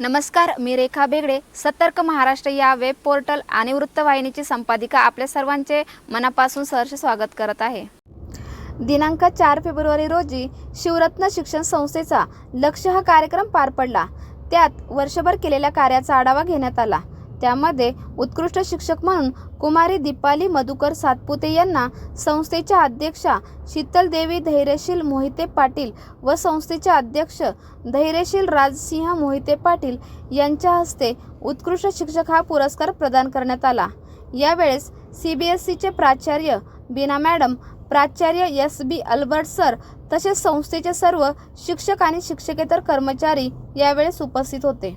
नमस्कार मी रेखा बेगडे. सतर्क महाराष्ट्र या वेब पोर्टल आणि वृत्तवाहिनीची संपादिका आपल्या सर्वांचे मनापासून सहर्ष स्वागत करत आहे. दिनांक चार फेब्रुवारी रोजी शिवरत्न शिक्षण संस्थेचा लक्ष हा कार्यक्रम पार पडला. त्यात वर्षभर केलेल्या कार्याचा आढावा घेण्यात आला. त्यामध्ये उत्कृष्ट शिक्षक म्हणून कुमारी दीपाली मधुकर सातपुते यांना संस्थेच्या अध्यक्षा शीतलदेवी धैर्यशील मोहिते पाटील व संस्थेचे अध्यक्ष धैर्यशील राजसिंह मोहिते पाटील यांच्या हस्ते उत्कृष्ट शिक्षक हा पुरस्कार प्रदान करण्यात आला. यावेळेस सी बी एस सीचे प्राचार्य बीना मॅडम प्राचार्य एस बी अल्बर्ट सर तसेच संस्थेचे सर्व शिक्षक आणि शिक्षकेतर कर्मचारी यावेळेस उपस्थित होते.